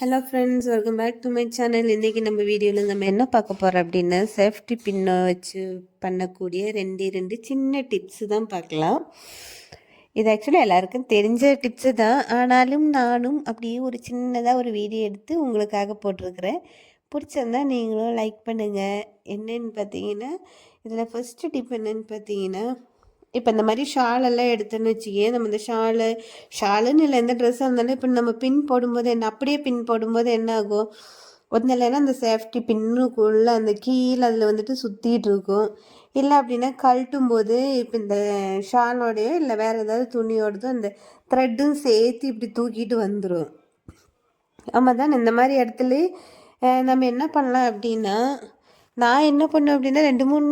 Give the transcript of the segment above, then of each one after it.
Hello friends welcome back to my channel இன்றைக்கி நம்ம வீடியோவில் நம்ம என்ன பார்க்க போகிறோம் அப்படின்னா சேஃப்டி பின்னை வச்சு பண்ணக்கூடிய ரெண்டு ரெண்டு சின்ன டிப்ஸு தான் பார்க்கலாம். இது ஆக்சுவலி எல்லாருக்கும் தெரிஞ்ச டிப்ஸு தான். ஆனாலும் நானும் அப்படியே ஒரு சின்னதாக ஒரு வீடியோ எடுத்து உங்களுக்காக போட்டிருக்கிறேன். பிடிச்சிருந்தா நீங்களும் லைக் பண்ணுங்கள் என்னன்னு பார்த்தீங்கன்னா இதில் ஃபஸ்ட்டு டிப் என்னன்னு பார்த்தீங்கன்னா இப்போ இந்த மாதிரி ஷாலெல்லாம் எடுத்துன்னு வச்சுக்கே நம்ம இந்த ஷாலு ஷாலுன்னு இல்லை எந்த ட்ரெஸ்ஸாக இருந்தாலும் இப்போ நம்ம பின் போடும்போது என்ன அப்படியே பின் போடும்போது என்ன ஆகும்? ஒன்றும் இல்லைன்னா அந்த சேஃப்டி பின்னுக்குள்ளே அந்த கீழே அதில் வந்துட்டு சுற்றிட்டு இருக்கும். இல்லை அப்படின்னா கழட்டும் போது இப்போ இந்த ஷாலோடையோ இல்லை வேறு ஏதாவது துணியோடதோ அந்த த்ரெட்டும் சேர்த்து இப்படி தூக்கிட்டு வந்துடும் ஆமாம் தான்? இந்த மாதிரி இடத்துல நம்ம என்ன பண்ணலாம் அப்படின்னா நான் என்ன பண்ணுவேன் அப்படின்னா ரெண்டு மூணு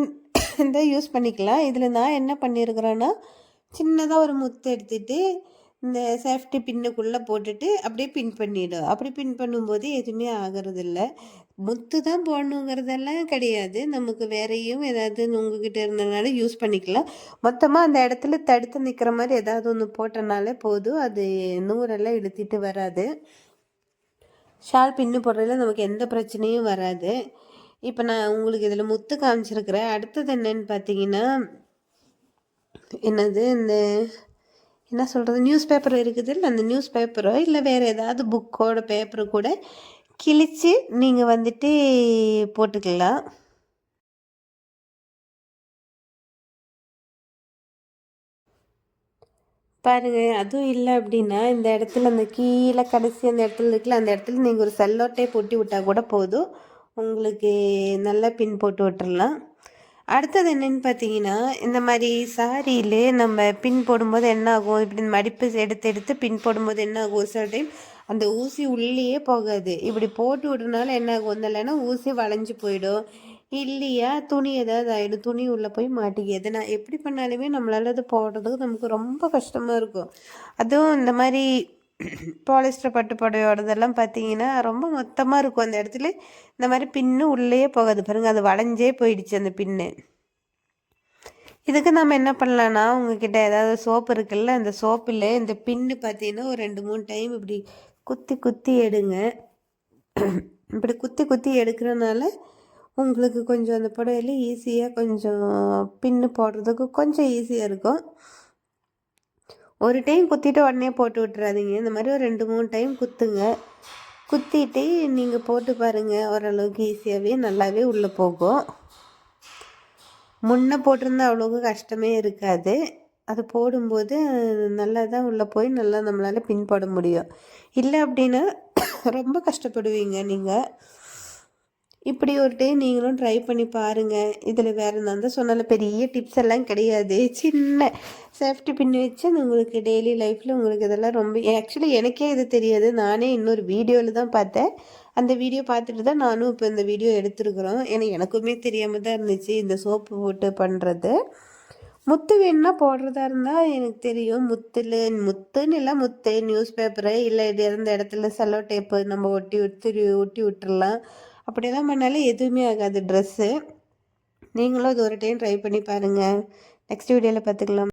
இந்த யூஸ் பண்ணிக்கலாம். இதில் நான் என்ன பண்ணியிருக்கிறேன்னா சின்னதாக ஒரு முத்து எடுத்துகிட்டு இந்த சேஃப்டி பின்னுக்குள்ளே போட்டுட்டு அப்படியே பின் பண்ணிவிடும் அப்படி பின் பண்ணும்போது எதுவுமே ஆகிறதில்ல. முத்து தான் போடணுங்கிறதெல்லாம் கிடையாது. நமக்கு வேறையும் ஏதாவது உங்ககிட்ட இருந்ததுனால யூஸ் பண்ணிக்கலாம். மொத்தமாக அந்த இடத்துல தடுத்து நிற்கிற மாதிரி ஏதாவது ஒன்று போட்டனாலே போதும். அது நூறெல்லாம் இழுத்திட்டு வராது. ஷால் பின்னு போடுறதுல நமக்கு எந்த பிரச்சனையும் வராது. இப்போ நான் உங்களுக்கு இதில் முத்து காமிச்சிருக்கிறேன். அடுத்தது என்னன்னு பார்த்தீங்கன்னா என்னது இந்த என்ன சொல்கிறது நியூஸ் பேப்பர் இருக்குது இல்லை அந்த நியூஸ் பேப்பரோ இல்லை வேறு ஏதாவது புக்கோட பேப்பர் கூட கிழித்து நீங்கள் வந்துட்டு போட்டுக்கலாம். பாருங்கள் அதுவும் இல்லை அப்படின்னா இந்த இடத்துல அந்த கீழே கடைசி அந்த இடத்துல இருக்குல்ல அந்த இடத்துல நீங்கள் ஒரு செல்லோட்டே போட்டி விட்டால் கூட போதும். உங்களுக்கு நல்லா பின் போட்டு விட்டுறலாம். அடுத்தது என்னென்னு பார்த்தீங்கன்னா இந்த மாதிரி சாரியில் நம்ம பின் போடும்போது என்ன ஆகும் இப்படி மடிப்பு எடுத்து எடுத்து பின் போடும்போது என்ன ஆகும் சில டைம் அந்த ஊசி உள்ளேயே போகாது. இப்படி போட்டு விடுறதுனால என்ன ஆகும் இல்லைன்னா ஊசி வளைஞ்சு போயிடும். இல்லையா? துணி ஏதாவது ஆகிடும் துணி உள்ளே போய் மாட்டிக்கிது. நான் எப்படி பண்ணாலுமே நம்மளால் அது போடுறதுக்கு நமக்கு ரொம்ப கஷ்டமாக இருக்கும். அதுவும் இந்த மாதிரி பாலிஸ்டர் பட்டு புடவையோடதெல்லாம் பார்த்தீங்கன்னா ரொம்ப மொத்தமாக இருக்கும் அந்த இடத்துல. இந்த மாதிரி பின்னு உள்ளேயே போகாது. பாருங்கள் அது வளைஞ்சே போயிடுச்சு அந்த பின்னு. இதுக்கு நம்ம என்ன பண்ணலான்னா உங்ககிட்ட ஏதாவது சோப்பு இருக்குல்ல அந்த சோப்பில் இந்த பின்னு பார்த்தீங்கன்னா ஒரு ரெண்டு மூணு டைம் இப்படி குத்தி குத்தி எடுங்க. இப்படி குத்தி குத்தி எடுக்கிறனால உங்களுக்கு கொஞ்சம் அந்த புடவையில் ஈஸியாக கொஞ்சம் பின்னு போடுறதுக்கு கொஞ்சம் ஈஸியாக இருக்கும். ஒரு டைம் குத்திட்டு உடனே போட்டு விட்டுறாதீங்க. இந்த மாதிரி ஒரு ரெண்டு மூணு டைம் குத்துங்க. குத்திட்டு நீங்கள் போட்டு பாருங்கள் ஓரளவுக்கு ஈஸியாகவே நல்லாவே உள்ளே போகும். முன்னே போட்டிருந்தா அவ்வளோக்கு கஷ்டமே இருக்காது. அது போடும்போது நல்லா தான் உள்ளே போய் நல்லா நம்மளால் பின்பட முடியும். இல்லை அப்படின்னா ரொம்ப கஷ்டப்படுவீங்க நீங்கள் இப்படி ஒரு டைம் நீங்களும் ட்ரை பண்ணி பாருங்கள் இதில் வேறு நான் தான் சொன்னால பெரிய டிப்ஸ் எல்லாம் கிடையாது. சின்ன சேஃப்டி பின் வச்சு உங்களுக்கு டெய்லி லைஃப்பில் உங்களுக்கு இதெல்லாம் ரொம்ப ஆக்சுவலி எனக்கே இது தெரியாது. நானே இன்னொரு வீடியோவில் தான் பார்த்தேன். அந்த வீடியோ பார்த்துட்டு தான் நானும் இப்போ இந்த வீடியோ எடுத்துருக்குறோம். ஏன்னா எனக்குமே தெரியாமல் தான் இருந்துச்சு இந்த சோப்பு போட்டு பண்ணுறது முத்து வேணும்னா போடுறதா இருந்தால் எனக்கு தெரியும். முத்தில் முத்துன்னு இல்லை முத்து நியூஸ் பேப்பரு இல்லை இது இருந்த இடத்துல செல்லோ டேப்பு நம்ம ஒட்டி விட்டு ஒட்டி விட்டுறலாம். அப்படியெல்லாம் பண்ணாலே எதுவுமே ஆகாது. ட்ரெஸ்ஸு நீங்களும் இது ஒரு டைம் ட்ரை பண்ணி பாருங்கள் நெக்ஸ்ட் வீடியோவில் பார்த்துக்கலாம்